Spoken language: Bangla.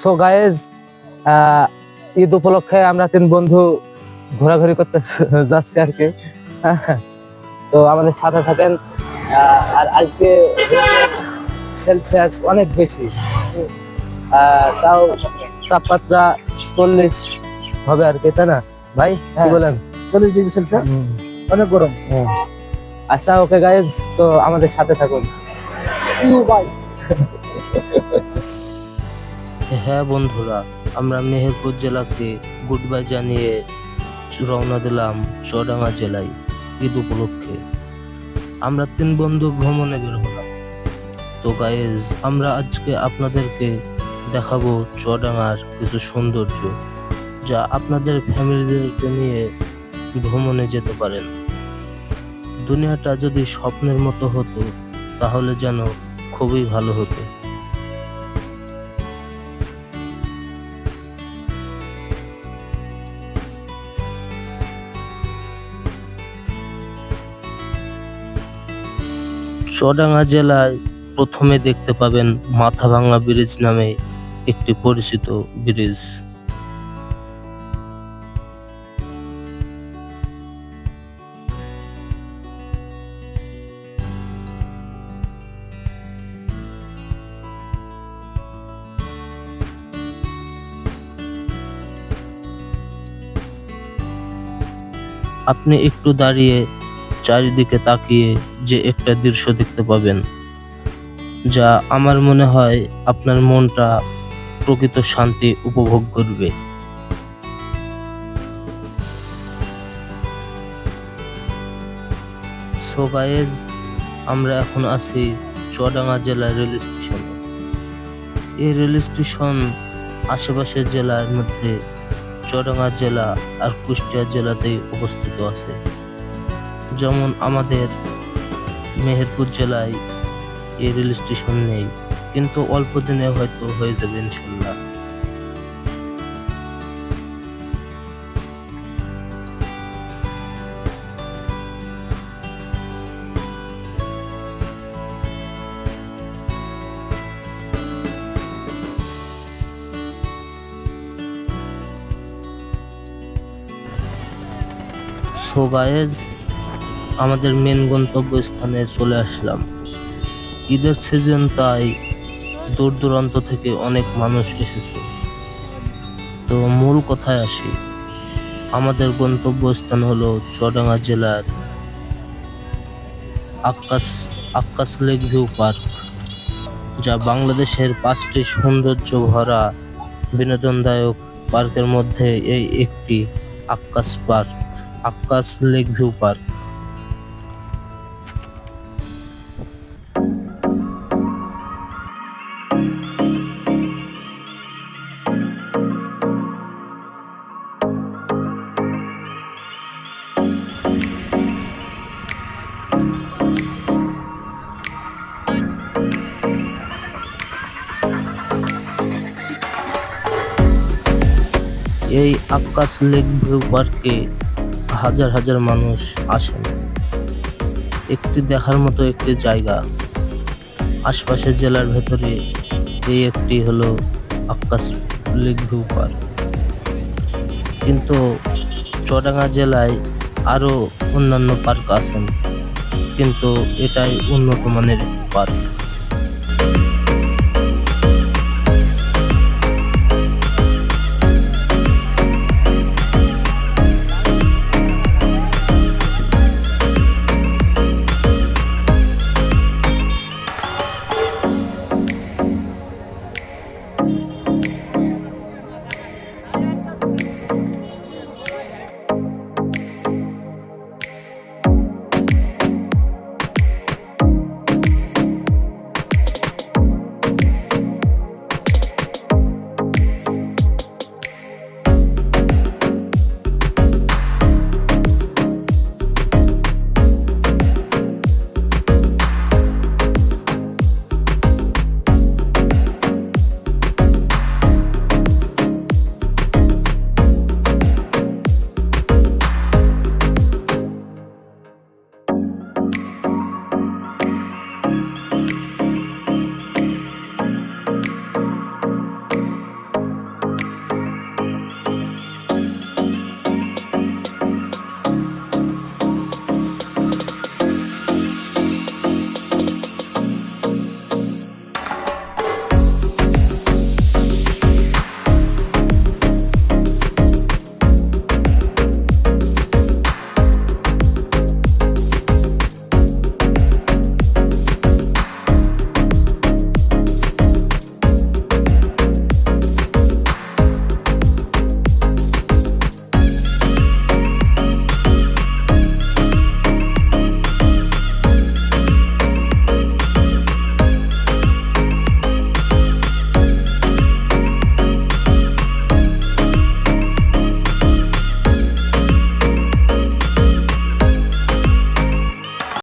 সো গায়েজ ঈদ উপলক্ষে আমরা তিন বন্ধু ঘোরাঘুরি করতে যাচ্ছি আর কি। তো আমাদের সাথে থাকেন আর আজকে সেলসিয়াস অনেক বেশি। তাও তাপমাত্রা চল্লিশ হবে আর কি তাই না? ভাই কি হ্যাঁ। বলেন? চল্লিশ ডিগ্রি সেলসিয়াস? অনেক গরম। আচ্ছা ওকে গাইজ তো আমাদের সাথে থাকুন। বাই হ্যাঁ বন্ধুরা, আমরা মেহেরপুর জেলাকে গুড বাই জানিয়ে রওনা দিলাম চুয়াডাঙ্গা জেলায় ঈদ উপলক্ষে। আমরা তিন বন্ধু ভ্রমণে বের হলাম। তো গাইজ আমরা আজকে আপনাদেরকে দেখাবো চুয়াডাঙ্গার কিছু সৌন্দর্য যা আপনাদের ফ্যামিলিদেরকে নিয়ে ভ্রমণে যেতে পারেন। দুনিয়াটা যদি স্বপ্নের মতো হতো, তাহলে যেন খুবই ভালো হতো। চুয়াডাঙ্গা জেলায় প্রথমে দেখতে পাবেন মাথাভাঙা ব্রিজ নামে একটি পরিচিত ব্রিজ। আপনি একটু দাঁড়িয়ে চারিদিকে তাকিয়ে যে একটা দৃশ্য দেখতে পাবেন, যা আমার মনে হয় আপনার মনটা প্রকৃত শান্তি উপভোগ করবে। সো গাইজ আমরা এখন আছি চুয়াডাঙ্গা জেলার রেল স্টেশনে। এই রেল স্টেশন আশেপাশের জেলার মধ্যে চুয়াডাঙ্গা জেলা আর কুষ্টিয়া জেলাতেই অবস্থিত আছে। যেমন আমাদের মেহেরপুর জেলায় এই রেল স্টেশন নেই, কিন্তু অল্প দিনে হয়তো হয়ে যাবে ইনশাল্লাহ। সো গায়েজ আমাদের মেন গন্তব্য স্থানে চলে আসলাম। ঈদের সিজন তাই দূর দূরান্ত থেকে অনেক মানুষ এসেছে। তো মূল কথায় আসি, আমাদের গন্তব্য স্থান হলো চুয়াডাঙ্গা জেলার Akkas Akkas lake view park যা বাংলাদেশের পাঁচটি সৌন্দর্য ভরা বিনোদনদায়ক পার্কের মধ্যে এই একটি Akkas park Akkas lake view park এই আকাশ লেক ভিউ পার্কে হাজার হাজার মানুষ আসেন। একটি দেখার মতো একটি জায়গা। আশপাশের জেলার ভেতরে এই একটি হলো আকাশ লেক ভিউ পার্ক। কিন্তু চুয়াডাঙ্গা জেলায় আরও অন্যান্য পার্ক আছেন, কিন্তু এটাই উন্নত মানের পার্ক।